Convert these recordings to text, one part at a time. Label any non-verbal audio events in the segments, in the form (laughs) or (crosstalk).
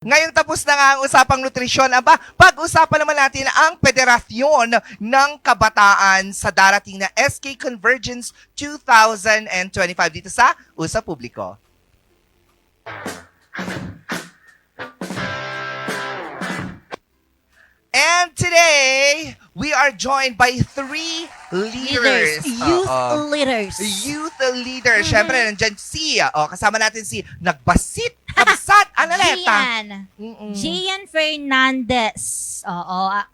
Ngayong tapos na nga ang usapang nutrisyon, aba, pag-usapan naman natin ang Federasyon ng Kabataan sa darating na SK Convergence 2025 dito sa Usa Publiko. And today, we are joined by three leaders. Leaders, youth Oo. leaders. Youth leader. Siyempre, nandyan si, oh, kasama natin si Nagbasit, Kabsat, (laughs) Analeta. Gian. Mm-mm. Gian Fernandez. Oo. ah.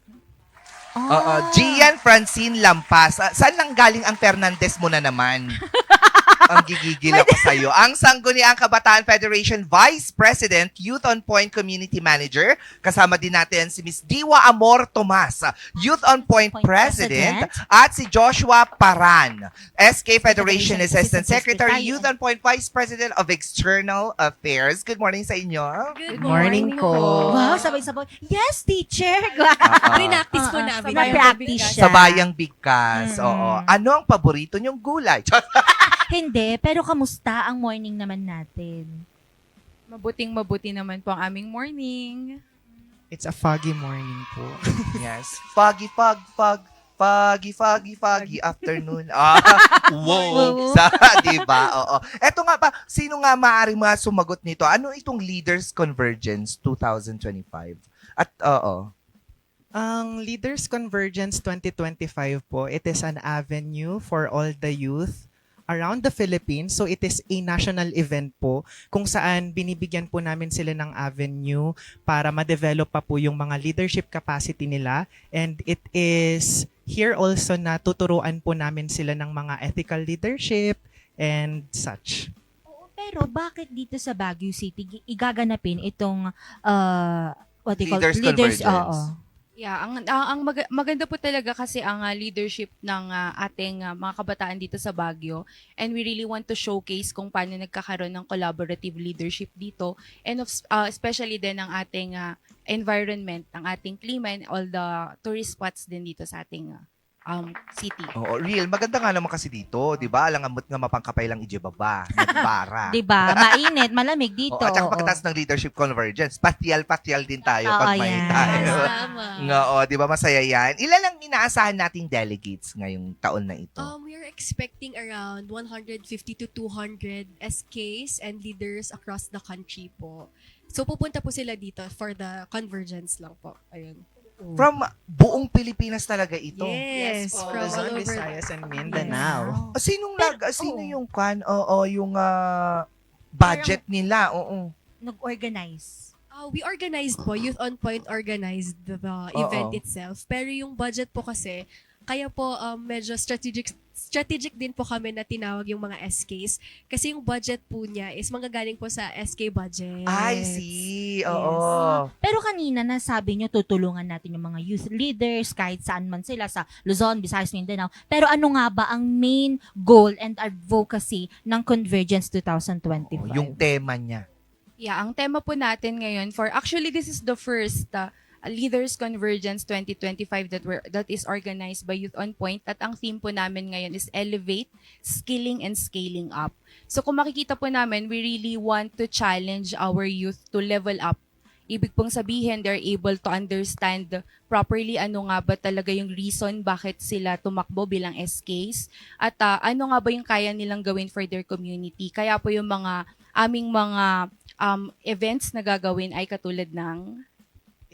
Oo, Gian Francine Lampas. Ah, saan lang galing ang Fernandez mo na naman? (laughs) ang gigigil ako sa'yo. Ang Sangguniang Kabataan Federation Vice President, Youth on Point Community Manager. Kasama din natin si Miss Diwa Amor Tomas, Youth on Point, Point President. President. At si Joshua Paran, SK Federation Federation Assistant Assistant Secretary, Secretary. Youth on Point Vice President of External Affairs. Good morning sa inyo. Good morning po. Wow, sabay-sabay. Yes, teacher. (laughs) Ah, Pre-practice po Ah, ah, namin. sa practice siya. sa bayang bigkas. Mm-mm. Oo. Ano ang paborito niyong gulay? (laughs) Hindi, pero kamusta ang morning naman natin? Mabuting mabuti naman po ang aming morning. It's a foggy morning po. (laughs) yes. Foggy, fog, fog. Foggy, foggy, foggy afternoon. Ah, (laughs) wow. (laughs) Sa, di ba? Oo. Eto nga pa, sino nga maaari mga sumagot nito? Ano itong Leaders Convergence 2025? At, oo. Ang Leaders Convergence 2025 po, it is an avenue for all the youth around the Philippines. So it is a national event po kung saan binibigyan po namin sila ng avenue para ma-develop pa po yung mga leadership capacity nila. And it is here also na tuturuan po namin sila ng mga ethical leadership and such. Oo, pero bakit dito sa Baguio City igaganapin itong uh, what they call Leaders Convergence. Oo. Yeah, ang ang, ang mag- maganda po talaga kasi ang ah, leadership ng ah, ating ah, mga kabataan dito sa Baguio. And we really want to showcase kung paano nagkakaroon ng collaborative leadership dito. And of, ah, especially din ang ating ah, environment, ang ating klima and all the tourist spots din dito sa ating ah, um, city. Oo, real. Maganda nga naman kasi dito, di ba? Alangamot nga mapangkapay lang ijibaba. (laughs) Nagbara. 'Di ba? Mainit, malamig dito. Oo, at saka oo. pagkatapos ng leadership convergence, patyal-patyal din tayo Oo, pag may yan. tayo. Tama. Oh, di ba masaya yan? Ilan lang inaasahan nating delegates ngayong taon na ito? Um, we are expecting around 150 to 200 SKs and leaders across the country po. So pupunta po sila dito for the convergence lang po. Ayun. From buong Pilipinas talaga ito. Yes, po. from all Luzon, over. Visayas, and Mindanao. Ah, Sinong Pero- nag, sino oo. yung kan? Oo, yung ah, budget nila. Oo. Nag-organize. Uh, we organized po, Youth on Point organized the, the event itself. Pero yung budget po kasi, kaya po um, medyo strategic strategic din po kami na tinawag yung mga SKs. Kasi yung budget po niya is manggagaling po sa SK budget. I see. Oo. Pero kanina nasabi nyo tutulungan natin yung mga youth leaders kahit saan man sila sa Luzon, Visayas, Mindanao. Pero ano nga ba ang main goal and advocacy ng Convergence 2025? Oo, Yung tema niya. Yeah, ang tema po natin ngayon for actually this is the first uh, Leaders Convergence 2025 that we're, that is organized by Youth on Point at ang theme po namin ngayon is elevate, skilling and scaling up. So kung makikita po namin, we really want to challenge our youth to level up. Ibig pong sabihin, they're able to understand properly ano nga ba talaga yung reason bakit sila tumakbo bilang SKs at ah, ano nga ba yung kaya nilang gawin for their community. Kaya po yung mga aming mga um, events na gagawin ay katulad ng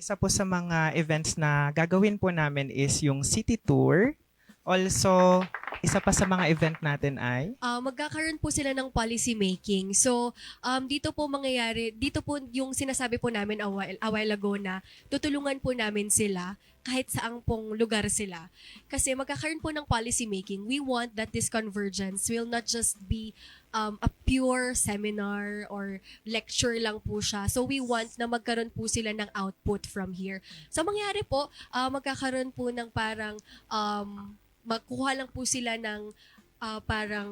Isa po sa mga events na gagawin po namin is yung city tour. Also, isa pa sa mga event natin ay Ah, magkakaroon po sila ng policy making. So, um, dito po mangyayari, dito po yung sinasabi po namin a while, a while ago na tutulungan po namin sila kahit saang pong lugar sila. Kasi magkakaroon po ng policy making. We want that this convergence will not just be um, a pure seminar or lecture lang po siya. So we want na magkaroon po sila ng output from here. So mangyari po, ah, magkakaroon po ng parang um, magkuha lang po sila ng ah, parang,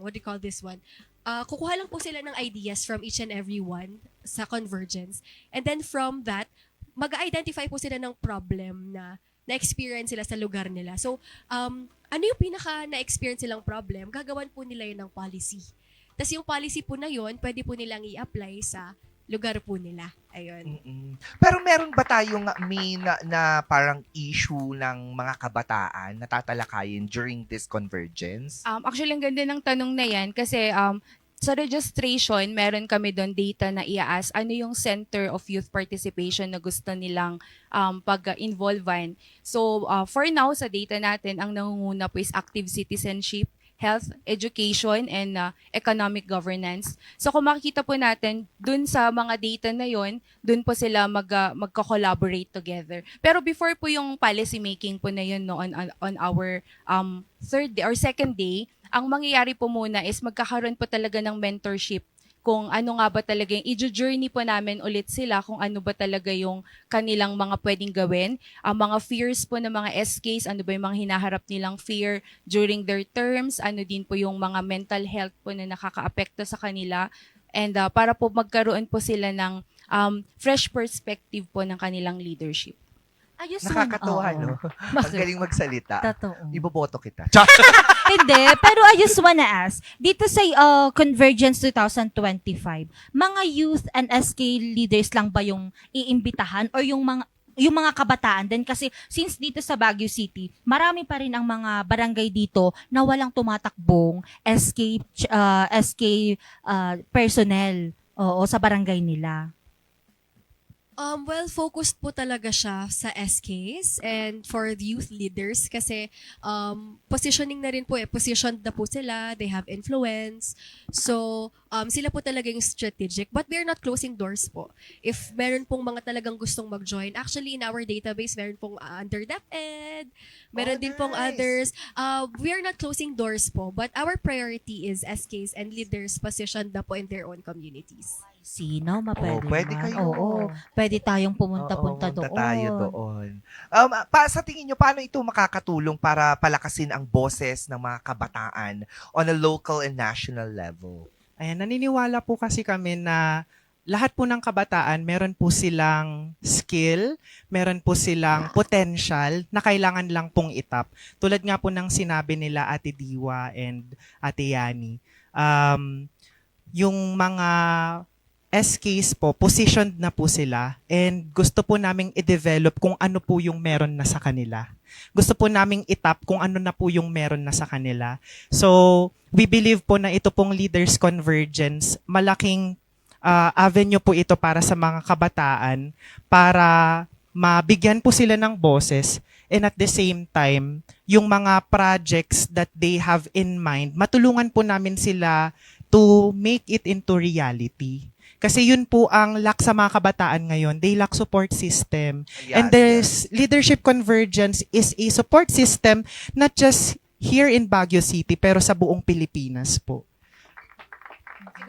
what do you call this one? Ah, kukuha lang po sila ng ideas from each and every one sa Convergence. And then from that, mag-identify po sila ng problem na na-experience sila sa lugar nila. So, um, ano yung pinaka na-experience silang problem? Gagawan po nila yun ng policy. Tapos yung policy po na yun, pwede po nilang i-apply sa lugar po nila. Ayun. Mm-mm. Pero meron ba tayong main na, na parang issue ng mga kabataan na tatalakayin during this convergence? Um, actually, ang ganda ng tanong na yan kasi um, sa registration, meron kami doon data na i-ask ano yung Center of Youth Participation na gusto nilang um, pag-involvean. So, uh, for now, sa data natin, ang nangunguna po is active citizenship, health, education, and uh, economic governance. So kung makikita po natin, dun sa mga data na yon, dun po sila mag, uh, magko-collaborate together. Pero before po yung policy making po na yun no, on, on, on our um, third day or second day, ang mangyayari po muna is magkakaroon po talaga ng mentorship kung ano nga ba talaga yung i-journey po namin ulit sila kung ano ba talaga yung kanilang mga pwedeng gawin. Ang mga fears po ng mga SKs, ano ba yung mga hinaharap nilang fear during their terms, ano din po yung mga mental health po na nakakaapekto sa kanila. And uh, para po magkaroon po sila ng um, fresh perspective po ng kanilang leadership. Ayos Nakakatuwa, Oo. no? (laughs) Ang galing magsalita. Totoo. Iboboto kita. (laughs) Hindi, pero I just wanna ask, dito sa uh, Convergence 2025, mga youth and SK leaders lang ba yung iimbitahan or yung mga yung mga kabataan din kasi since dito sa Baguio City, marami pa rin ang mga barangay dito na walang tumatakbong SK uh, SK uh, personnel oo sa barangay nila. Um, well, focused po talaga siya sa SKs and for the youth leaders kasi um, positioning na rin po eh. Positioned na po sila, they have influence. So, um, sila po talaga yung strategic. But we're not closing doors po. If meron pong mga talagang gustong mag-join, actually in our database, meron pong uh, under DepEd, meron Oh, din pong nice. others. Uh, we are not closing doors po, but our priority is SKs and leaders positioned na po in their own communities. Sino? Mapwede Oo, pwede naman. kayo. Oo, pwede tayong pumunta-punta Oo, doon. punta tayo doon. Um, pa, sa tingin nyo, paano ito makakatulong para palakasin ang boses ng mga kabataan on a local and national level? Ayan, naniniwala po kasi kami na lahat po ng kabataan, meron po silang skill, meron po silang potential na kailangan lang pong itap. Tulad nga po ng sinabi nila Ate Diwa and Ate Yani. Um, yung mga SKs po, positioned na po sila and gusto po naming i-develop kung ano po yung meron na sa kanila. Gusto po naming itap kung ano na po yung meron na sa kanila. So, we believe po na ito pong Leaders Convergence, malaking ah, avenue po ito para sa mga kabataan para mabigyan po sila ng boses and at the same time, yung mga projects that they have in mind, matulungan po namin sila to make it into reality. Kasi yun po ang lack sa mga kabataan ngayon. They lack support system. Yes, And there's leadership convergence is a support system not just here in Baguio City pero sa buong Pilipinas po.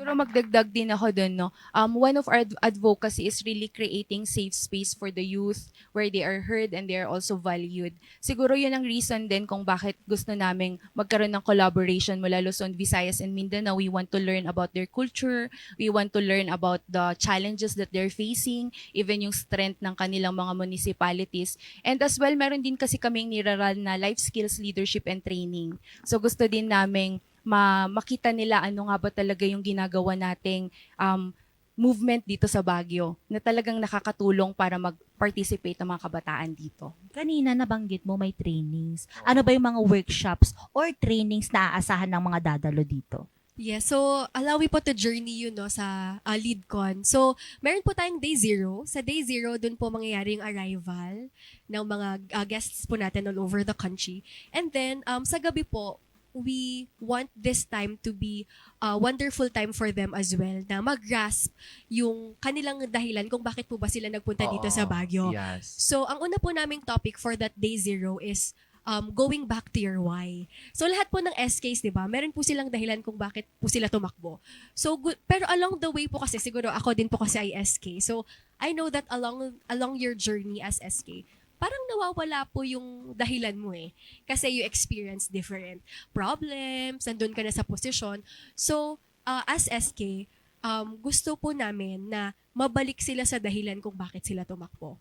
Siguro magdagdag din ako dun, no? Um, one of our ad- advocacy is really creating safe space for the youth where they are heard and they are also valued. Siguro yun ang reason din kung bakit gusto naming magkaroon ng collaboration mula Luzon, Visayas, and Mindanao. We want to learn about their culture. We want to learn about the challenges that they're facing, even yung strength ng kanilang mga municipalities. And as well, meron din kasi kaming niraral na life skills, leadership, and training. So gusto din naming ma makita nila ano nga ba talaga yung ginagawa nating um, movement dito sa Baguio na talagang nakakatulong para mag-participate ang mga kabataan dito. Kanina nabanggit mo may trainings. Ano ba yung mga workshops or trainings na aasahan ng mga dadalo dito? Yeah, so allow me po to journey yun no, sa uh, LeadCon. So, meron po tayong day zero. Sa day zero, dun po mangyayari yung arrival ng mga uh, guests po natin all over the country. And then, um, sa gabi po, we want this time to be a wonderful time for them as well na mag-grasp yung kanilang dahilan kung bakit po ba sila nagpunta dito sa Oo, Baguio. Yes. So, ang una po naming topic for that day zero is um, going back to your why. So, lahat po ng SKs, di ba, meron po silang dahilan kung bakit po sila tumakbo. So, good, pero along the way po kasi, siguro ako din po kasi ay SK. So, I know that along along your journey as SK, parang nawawala po yung dahilan mo eh. Kasi you experience different problems, nandun ka na sa posisyon. So, uh, as SK, um, gusto po namin na mabalik sila sa dahilan kung bakit sila tumakbo.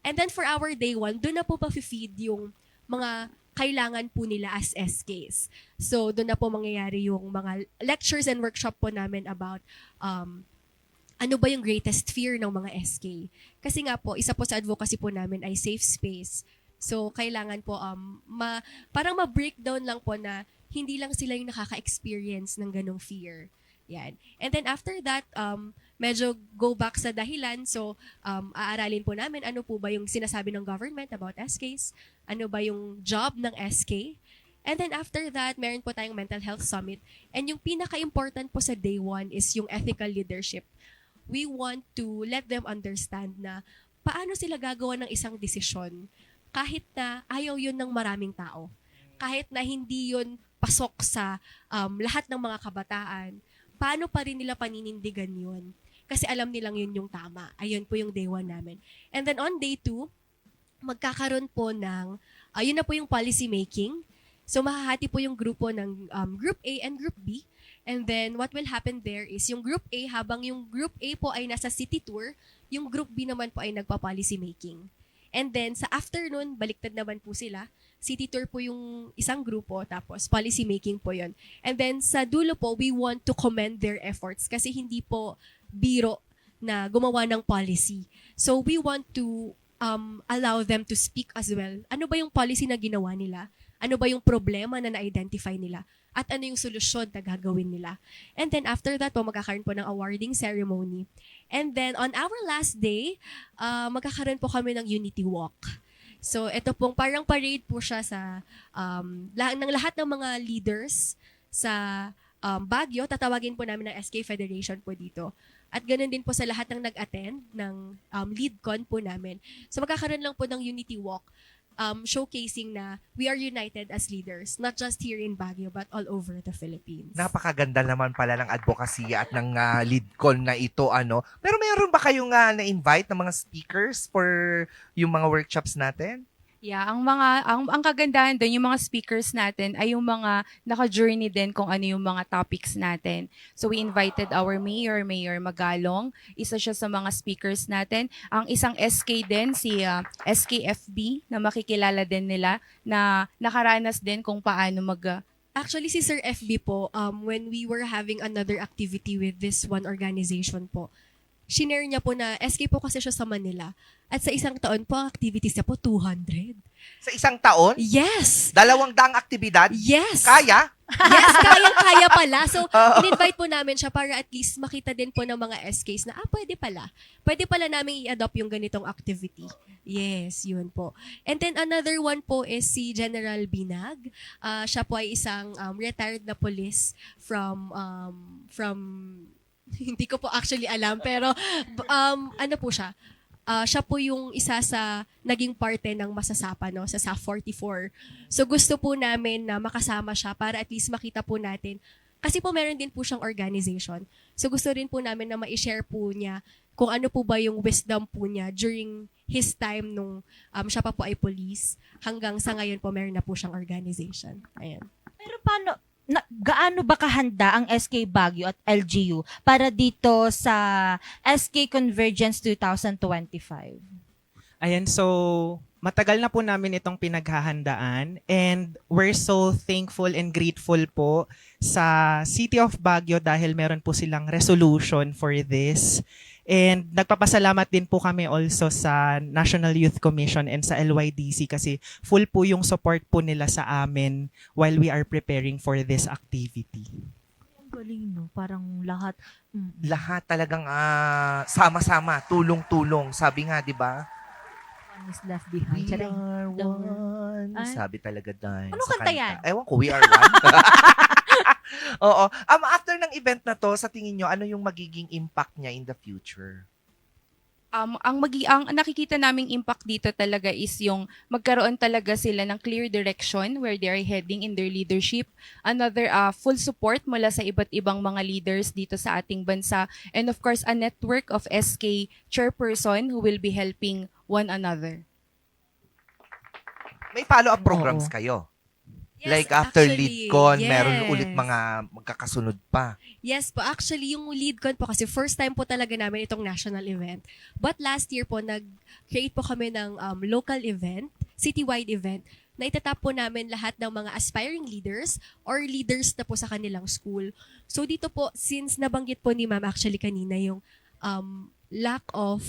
And then for our day one, doon na po pa-feed yung mga kailangan po nila as SKs. So, doon na po mangyayari yung mga lectures and workshop po namin about um, ano ba yung greatest fear ng mga SK? Kasi nga po, isa po sa advocacy po namin ay safe space. So, kailangan po, um, ma, parang ma-breakdown lang po na hindi lang sila yung nakaka-experience ng ganong fear. Yan. And then after that, um, medyo go back sa dahilan. So, um, aaralin po namin ano po ba yung sinasabi ng government about SKs, ano ba yung job ng SK. And then after that, meron po tayong mental health summit. And yung pinaka-important po sa day one is yung ethical leadership. We want to let them understand na paano sila gagawa ng isang desisyon kahit na ayaw yun ng maraming tao. Kahit na hindi yun pasok sa um, lahat ng mga kabataan, paano pa rin nila paninindigan yun? Kasi alam nilang yun yung tama. Ayun po yung day one namin. And then on day two, magkakaroon po ng, ayun na po yung policy making. So mahahati po yung grupo ng um, Group A and Group B. And then what will happen there is yung Group A, habang yung Group A po ay nasa city tour, yung Group B naman po ay nagpa-policy making. And then sa afternoon, baliktad naman po sila. City tour po yung isang grupo, tapos policy making po yon. And then sa dulo po, we want to commend their efforts kasi hindi po biro na gumawa ng policy. So we want to um, allow them to speak as well. Ano ba yung policy na ginawa nila? Ano ba yung problema na na-identify nila? At ano yung solusyon na gagawin nila? And then after that po, magkakaroon po ng awarding ceremony. And then on our last day, uh, magkakaroon po kami ng Unity Walk. So ito pong parang parade po siya sa um, lah- ng lahat ng mga leaders sa um, Baguio. Tatawagin po namin ng SK Federation po dito. At ganun din po sa lahat ng nag-attend ng um, lead-con po namin. So magkakaroon lang po ng Unity Walk um, showcasing na we are united as leaders, not just here in Baguio, but all over the Philippines. Napakaganda naman pala ng advocacy at ng ah, lead call na ito ano. Pero mayroon ba kayong ah, na-invite ng mga speakers for yung mga workshops natin? Yeah, ang mga ang, ang kagandahan doon yung mga speakers natin ay yung mga naka-journey din kung ano yung mga topics natin. So we invited our mayor, Mayor Magalong, isa siya sa mga speakers natin. Ang isang SK din si ah, SKFB na makikilala din nila na nakaranas din kung paano mag ah, Actually, si Sir FB po, um, when we were having another activity with this one organization po, shinare niya po na SK po kasi siya sa Manila. At sa isang taon po, ang activities niya po 200. Sa isang taon, Yes! dalawang daang aktibidad, Yes! kaya? Yes, kayang-kaya pala. So, (laughs) in-invite po namin siya para at least makita din po ng mga SKs na, ah, pwede pala. Pwede pala namin i-adopt yung ganitong activity. Yes, yun po. And then another one po is si General Binag. Ah, siya po ay isang um, retired na police from, um, from, (laughs) hindi ko po actually alam, pero um, ano po siya, Ah, siya po yung isa sa naging parte ng masasapa no sa SAF 44. So gusto po namin na makasama siya para at least makita po natin kasi po meron din po siyang organization. So gusto rin po namin na ma-share po niya kung ano po ba yung wisdom po niya during his time nung um, siya pa po ay police hanggang sa ngayon po meron na po siyang organization. Ayan. Pero paano, na, gaano ba kahanda ang SK Baguio at LGU para dito sa SK Convergence 2025? Ayan, so matagal na po namin itong pinaghahandaan and we're so thankful and grateful po sa City of Baguio dahil meron po silang resolution for this. And nagpapasalamat din po kami also sa National Youth Commission and sa LYDC kasi full po yung support po nila sa amin while we are preparing for this activity. Ang galing, no? Parang lahat. Mm. Lahat talagang ah, sama-sama, tulong-tulong. Sabi nga, di ba? One is left behind. We Charing. are one. Ay. Sabi talaga dahil Anong sa kanta yan? Ewan ko, we are one. (laughs) (laughs) Oo. Um, after ng event na to, sa tingin nyo, ano yung magiging impact niya in the future? um, ang magi ang nakikita naming impact dito talaga is yung magkaroon talaga sila ng clear direction where they are heading in their leadership. Another uh, full support mula sa iba't ibang mga leaders dito sa ating bansa and of course a network of SK chairperson who will be helping one another. May follow-up programs Oo. kayo. Yes, like after actually, LeadCon, meron yes. ulit mga magkakasunod pa. Yes po, actually yung LeadCon po kasi first time po talaga namin itong national event. But last year po, nag-create po kami ng um, local event, citywide event, na itatap po namin lahat ng mga aspiring leaders or leaders na po sa kanilang school. So dito po, since nabanggit po ni ma'am actually kanina yung um, lack of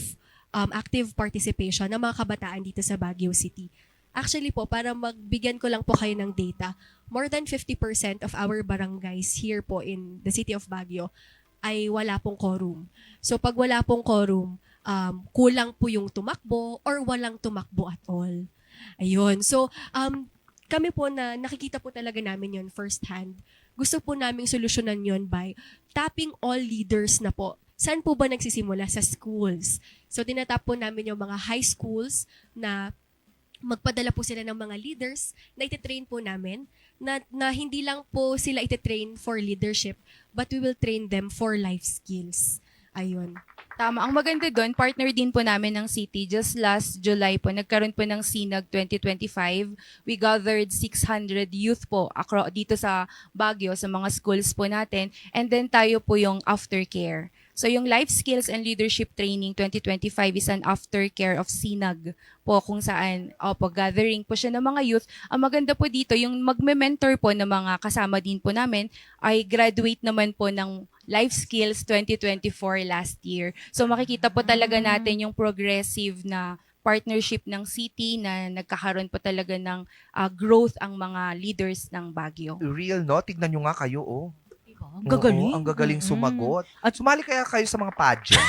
um, active participation ng mga kabataan dito sa Baguio City. Actually po, para magbigyan ko lang po kayo ng data, more than 50% of our barangays here po in the city of Baguio ay wala pong quorum. So pag wala pong quorum, um, kulang po yung tumakbo or walang tumakbo at all. Ayun. So, um, kami po na nakikita po talaga namin yon first hand. Gusto po naming solusyonan yon by tapping all leaders na po. Saan po ba nagsisimula? Sa schools. So, tinatap po namin yung mga high schools na magpadala po sila ng mga leaders na ititrain po namin na, na hindi lang po sila ititrain for leadership but we will train them for life skills. Ayun. Tama. Ang maganda doon, partner din po namin ng city. Just last July po, nagkaroon po ng SINAG 2025. We gathered 600 youth po acro- dito sa Baguio, sa mga schools po natin. And then tayo po yung aftercare. So yung Life Skills and Leadership Training 2025 is an aftercare of SINAG po kung saan opo, gathering po siya ng mga youth. Ang maganda po dito, yung magme-mentor po ng mga kasama din po namin ay graduate naman po ng Life Skills 2024 last year. So makikita po talaga natin yung progressive na partnership ng city na nagkakaroon po talaga ng ah, growth ang mga leaders ng Baguio. Real, no? Tignan nyo nga kayo, oh. Ang gagaling. Oo, ang gagaling sumagot. At- At sumali kaya kayo sa mga pageant. (laughs)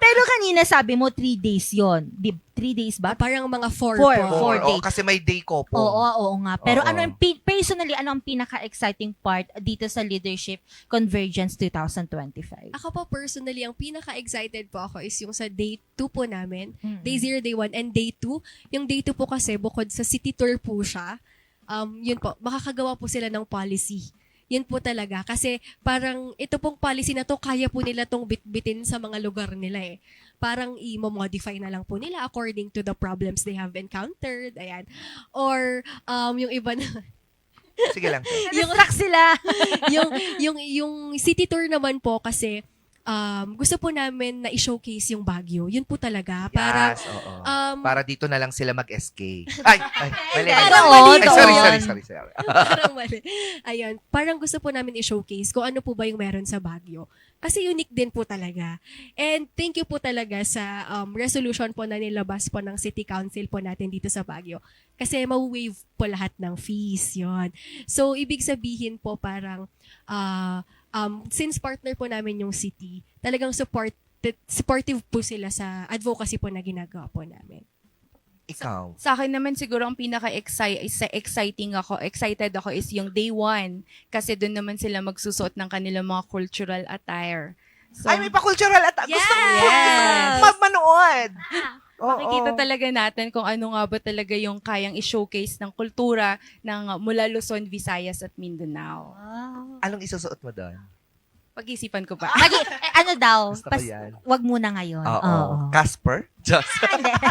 Pero kanina sabi mo, three days yon Di, three days ba? Parang mga four, Four. po. Four Oo, days. kasi may day ko po. Oo, oo nga. Pero Oo. ano yung pi- personally ano ang pinaka-exciting part dito sa Leadership Convergence 2025? Ako po personally, ang pinaka-excited po ako is yung sa day 2 po namin. Mm-mm. Day 0, day 1, and day 2. Yung day 2 po kasi, bukod sa city tour po siya, um, yun po, makakagawa po sila ng policy. Yun po talaga. Kasi parang ito pong policy na to, kaya po nila tong bitbitin sa mga lugar nila eh. Parang i-modify na lang po nila according to the problems they have encountered. Ayan. Or um, yung iba na, Sige lang. (laughs) Yung sila. (laughs) yung, yung, yung city tour naman po kasi um, gusto po namin na i-showcase yung Baguio. Yun po talaga. Para, yes, oo. um, Para dito na lang sila mag-escape. (laughs) Ay, ay, mali. Ay, mali. Ay, sorry, doon. sorry, sorry, sorry. (laughs) parang mali. Ayun. Parang gusto po namin i-showcase kung ano po ba yung meron sa Baguio. Kasi unique din po talaga. And thank you po talaga sa um, resolution po na nilabas po ng City Council po natin dito sa Baguio. Kasi ma-waive po lahat ng fees. yon So, ibig sabihin po parang ah, um, since partner po namin yung city, talagang support supportive po sila sa advocacy po na ginagawa po namin. Ikaw. Sa akin naman siguro ang pinaka-exciting ako, excited ako is yung day one. Kasi doon naman sila magsusuot ng kanilang mga cultural attire. So, Ay, may pa-cultural at gusto ko Yes! mag-manood. Oo. makikita talaga natin kung ano nga ba talaga yung kayang i-showcase ng kultura ng mula Luzon, Visayas at Mindanao. Wow. Anong isusuot mo doon? Pag-isipan ko pa. (laughs) Magi, eh, ano daw? Gusto ko Pas, yan. wag muna ngayon. Oo. Casper? (laughs) Just.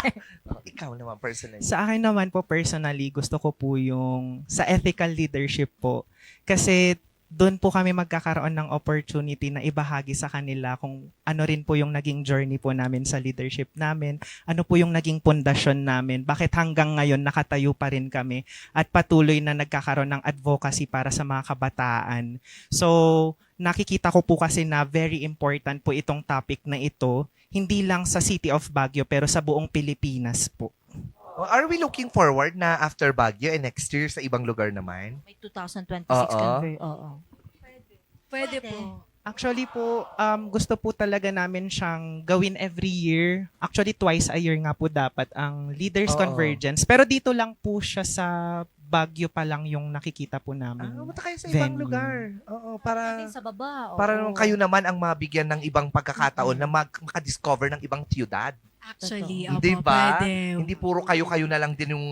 (laughs) Ikaw naman, personally. Sa akin naman po personally, gusto ko po yung sa ethical leadership po. Kasi doon po kami magkakaroon ng opportunity na ibahagi sa kanila kung ano rin po yung naging journey po namin sa leadership namin, ano po yung naging pundasyon namin, bakit hanggang ngayon nakatayo pa rin kami at patuloy na nagkakaroon ng advocacy para sa mga kabataan. So, nakikita ko po kasi na very important po itong topic na ito, hindi lang sa City of Baguio pero sa buong Pilipinas po. Oh, Are we looking forward na after Baguio and next year sa ibang lugar naman? May 2026 Oo. convert. Oo. Pwede, Pwede. po. Actually po, um, gusto po talaga namin siyang gawin every year. Actually, twice a year nga po dapat ang Leaders Oo. Convergence. Pero dito lang po siya sa Baguio pa lang yung nakikita po Ah, namin. pumunta kayo sa ibang Venue. lugar. Oo, para Sa baba. oo. para naman kayo naman ang mabigyan ng ibang pagkakataon na mag- makadiscover ng ibang tiyudad. Actually, opo, Di ba? pwede. Hindi puro kayo-kayo na lang din yung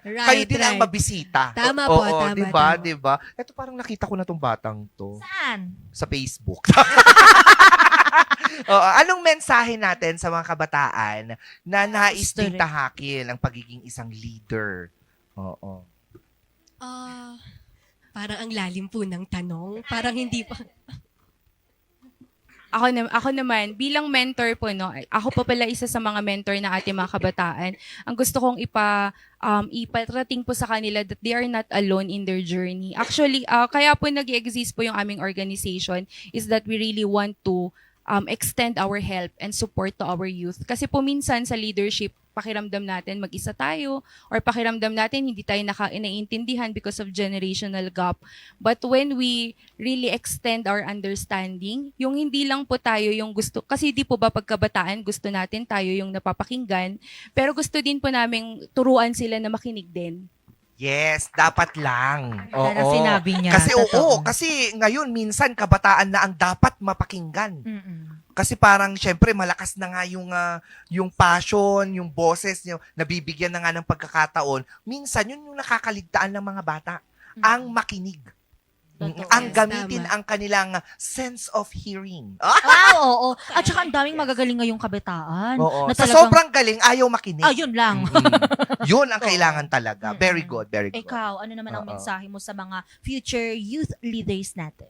Right, kayo din ang right. mabisita. Tama Oo, po, tama, di ba? tama. Di ba? Ito parang nakita ko na tong batang to Saan? sa Facebook. (laughs) Oo, anong mensahe natin sa mga kabataan na nais History. ding tahakin ang pagiging isang leader? Oo. Ah, parang ang lalim po ng tanong. Parang hindi pa. Ako, na, ako naman, bilang mentor po, no, ako pa pala isa sa mga mentor ng ating mga kabataan. Ang gusto kong ipa, um, iparating po sa kanila that they are not alone in their journey. Actually, ah, kaya po nag exist po yung aming organization is that we really want to um, extend our help and support to our youth. Kasi po minsan sa leadership, pakiramdam natin mag-isa tayo or pakiramdam natin hindi tayo naka naiintindihan because of generational gap. But when we really extend our understanding, yung hindi lang po tayo yung gusto, kasi di po ba pagkabataan gusto natin tayo yung napapakinggan, pero gusto din po namin turuan sila na makinig din. Yes, dapat lang. Oo. Yan ang sinabi niya. Kasi Totoo. oo, kasi ngayon minsan kabataan na ang dapat mapakinggan. Mm-mm. Kasi parang syempre malakas na nga yung ah, yung passion, yung boses niyo, nabibigyan na nga ng pagkakataon. Minsan yun yung nakakaligtaan ng mga bata, ang makinig. Totoo. ang gamitin tama. ang kanilang sense of hearing. Ah, (laughs) Ah, oo. At saka ang daming magagaling ngayong kabataan. oo. Na Sa talagang- sobrang galing, ayaw makinig. Ah, yun lang. Mm-mm. (laughs) yun ang Oo. kailangan talaga. Very Mm-mm. good, very good. Ikaw, ano naman ang Oo. mensahe mo sa mga future youth leaders natin?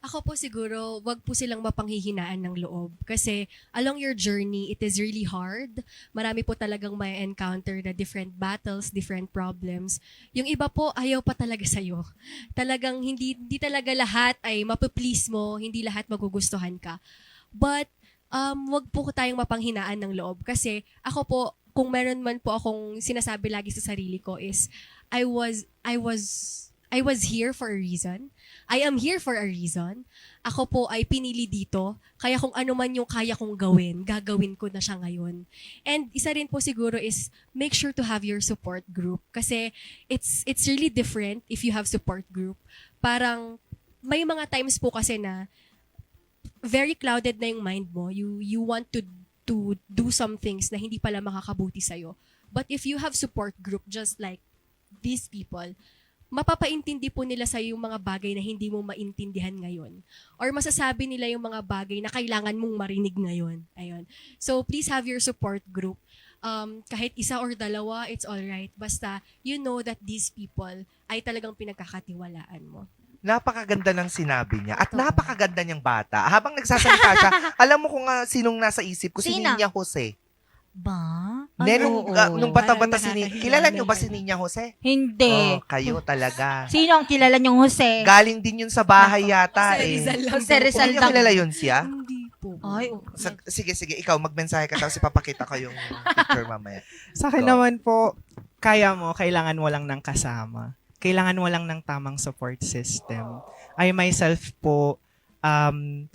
Ako po siguro, wag po silang mapanghihinaan ng loob. Kasi along your journey, it is really hard. Marami po talagang may encounter na different battles, different problems. Yung iba po, ayaw pa talaga sa'yo. Talagang hindi, hindi talaga lahat ay mapiplease mo, hindi lahat magugustuhan ka. But, um, wag po tayong mapanghinaan ng loob. Kasi ako po, kung meron man po akong sinasabi lagi sa sarili ko is, I was, I was, I was here for a reason. I am here for a reason. Ako po ay pinili dito, kaya kung ano man yung kaya kong gawin, gagawin ko na siya ngayon. And isa rin po siguro is make sure to have your support group kasi it's it's really different if you have support group. Parang may mga times po kasi na very clouded na yung mind mo. You you want to to do some things na hindi pala makakabuti sa'yo. But if you have support group just like these people, mapapaintindi po nila sa yung mga bagay na hindi mo maintindihan ngayon. Or masasabi nila yung mga bagay na kailangan mong marinig ngayon. Ayun. So, please have your support group. Um, kahit isa or dalawa, it's alright. Basta, you know that these people ay talagang pinagkakatiwalaan mo. Napakaganda ng sinabi niya. At Totoo. napakaganda niyang bata. Habang nagsasalita siya, (laughs) alam mo kung ah, sinong nasa isip ko, si? Ninya Jose. Ba? Nung, oo. ah, nung bata-bata si Parang Ninya. Kilala niyo ba si Ninya Jose? Hindi. Oh, kayo talaga. Sino ang kilala niyong Jose? Galing din yun sa bahay yata Jose eh. Rizal lang Jose daw po. Rizal Hindi niyo lang. kilala yun siya? Hindi po. Ay. Sa- sige, sige. Ikaw, magmensahe ka tapos ipapakita ko yung picture mamaya. Sa akin Go. naman po, kaya mo, kailangan mo lang ng kasama. Kailangan mo lang ng tamang support system. I myself po, um,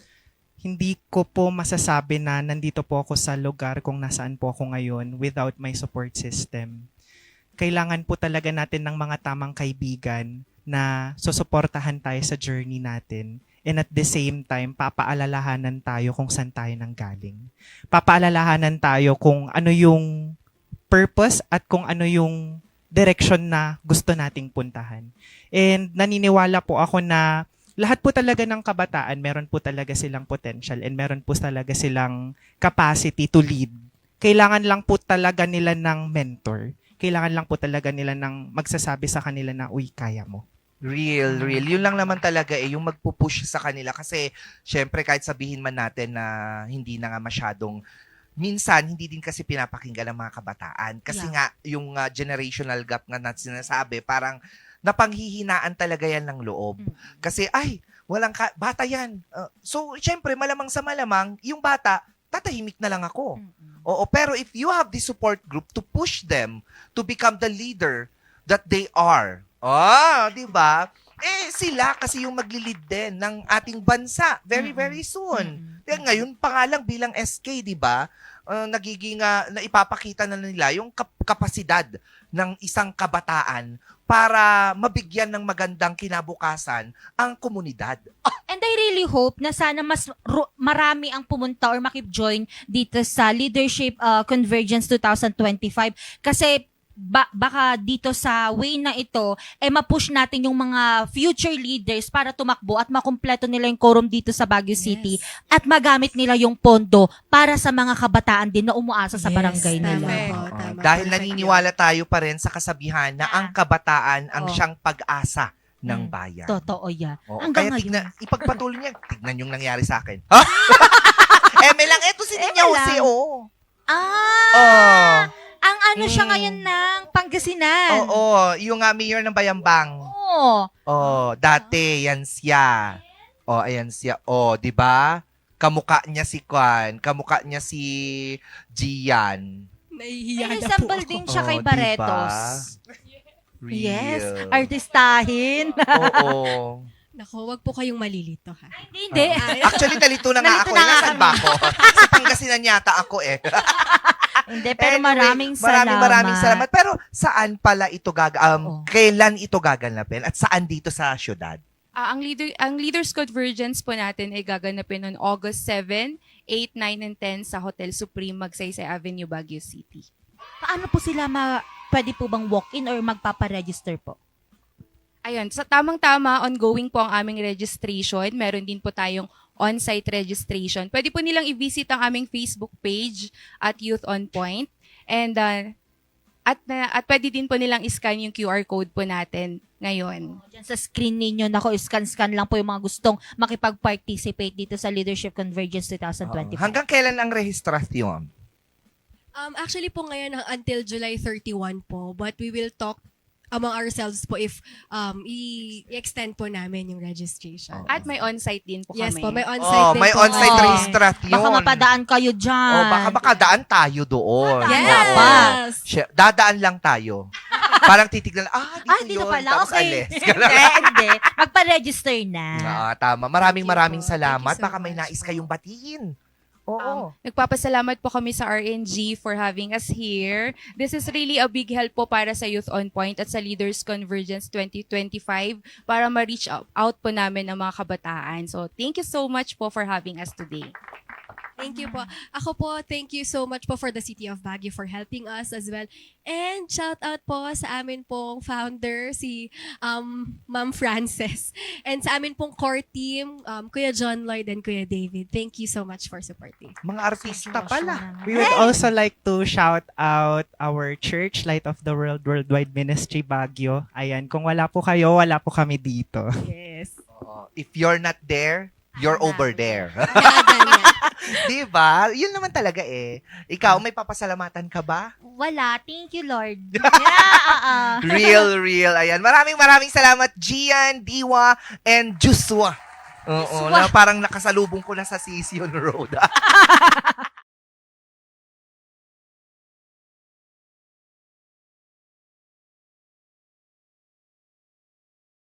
hindi ko po masasabi na nandito po ako sa lugar kung nasaan po ako ngayon without my support system. Kailangan po talaga natin ng mga tamang kaibigan na susuportahan tayo sa journey natin. And at the same time, papaalalahanan tayo kung saan tayo nanggaling. Papaalalahanan tayo kung ano yung purpose at kung ano yung direction na gusto nating puntahan. And naniniwala po ako na lahat po talaga ng kabataan, meron po talaga silang potential and meron po talaga silang capacity to lead. Kailangan lang po talaga nila ng mentor. Kailangan lang po talaga nila ng magsasabi sa kanila na, uy, kaya mo. Real, real. Yun lang naman talaga eh, yung magpupush sa kanila. Kasi, syempre, kahit sabihin man natin na hindi na nga masyadong minsan hindi din kasi pinapakinggan ng mga kabataan kasi Yeah. nga yung uh, generational gap nga na sinasabi parang napanghihinaan talaga yan ng loob Mm. kasi ay walang ka- bata yan Uh, so syempre malamang sa malamang yung bata tatahimik na lang ako. Oo, pero if you have the support group to push them to become the leader that they are. Ah, 'di ba? Eh sila kasi yung maglilid din ng ating bansa very very soon. Kaya ngayon pa nga lang bilang SK, 'di ba? ah, nagiging ah, na ipapakita na nila yung kap- kapasidad ng isang kabataan para mabigyan ng magandang kinabukasan ang komunidad. And I really hope na sana mas ro- marami ang pumunta or makip-join dito sa Leadership uh, Convergence 2025 kasi ba- baka dito sa way na ito, eh ma-push natin yung mga future leaders para tumakbo at makumpleto nila yung quorum dito sa Baguio City at magamit nila yung pondo para sa mga kabataan din na umuasa sa Yes, barangay tama nila. po, Oo. tama. Dahil naniniwala tayo pa rin sa kasabihan na ang kabataan ang Oo. siyang pag-asa ng Mm. bayan. Totoo yan. Oo, Hanggang kaya ngayon. tignan, ipagpatuloy niya. (laughs) Tignan yung nangyari sa akin. Ha? (laughs) Eme lang, eto si Eme Ninya lang. Jose, oh. Ah! Oh. Ang ano siya Mm. ngayon ng Pangasinan. Oo, yung uh, mayor ng Bayambang. Oo. Oh, dati, yan siya. Oh, ayan siya. Oh, di ba? Kamuka niya si Kwan, kamuka niya si Gian. Nahihiya May na po sample ako. din siya kay Oh, diba? Barretos. Real. Yes, artistahin. (laughs) Oo. Nako, wag po kayong malilito ha. hindi, hindi. Actually, nalito na nga Nalito ako. na eh. nga Nasaan ba ako? Sa Pangasinan yata ako eh. (laughs) hindi, pero Anyway, maraming salamat. Maraming maraming salamat. Pero saan pala ito gag um, kailan ito gaganapin at saan dito sa syudad? Ah, ang leader ang Leaders Convergence po natin ay gaganapin on August 7, 8, 9 and 10 sa Hotel Supreme Magsaysay Avenue, Baguio City. Paano po sila ma pwede po bang walk-in or magpapa-register po? Ayun, sa tamang-tama ongoing po ang aming registration. Meron din po tayong on-site registration. Pwede po nilang i-visit ang aming Facebook page at Youth on Point. And uh, at na- at pwede din po nilang i-scan yung QR code po natin ngayon. Diyan sa screen ninyo, nako, scan-scan lang po yung mga gustong makipag-participate dito sa Leadership Convergence 2025. Hanggang kailan ang rehistrasyon? Um, actually po ngayon until July 31 po, but we will talk among ourselves po if um, i- i-extend po namin yung registration. Oo. At may on-site din po Yes kami. po, may on-site Oh, din may po. on-site Oo. registration. Baka mapadaan kayo dyan. Oh, baka makadaan tayo doon. Yes. Pa. Siya- Dadaan lang tayo. Parang titignan, ah, dito, Ah, dito yun. pala. Tapos Okay. alis. (laughs) hindi, hindi. Magpa-register na. Ah, tama. Maraming Thank you maraming po. Thank you salamat. so Baka may much nais po. kayong batiin. Oo. Um, nagpapasalamat po kami sa RNG for having us here. This is really a big help po para sa Youth on Point at sa Leaders Convergence 2025 para ma-reach out, po namin ang mga kabataan. So, thank you so much po for having us today. Thank you po. Ako po, thank you so much po for the City of Baguio for helping us as well. And shout out po sa amin pong founder, si um, Ma'am Frances. And sa amin pong core team, um, Kuya John Lloyd and Kuya David. Thank you so much for supporting. Mga artista pala. We would also like to shout out our church, Light of the World Worldwide Ministry Baguio. Ayan, kung wala po kayo, wala po kami dito. Yes. Oo. If you're not there, you're over there. (laughs) (laughs) Di ba? Yun naman talaga eh. Ikaw, may papasalamatan ka ba? Wala. Thank you, Lord. (laughs) yeah, ah, ah. Real, real. Ayan. Maraming maraming salamat, Gian, Diwa, and Joshua. Oo, Joshua. na parang nakasalubong ko na sa Sisyon Road.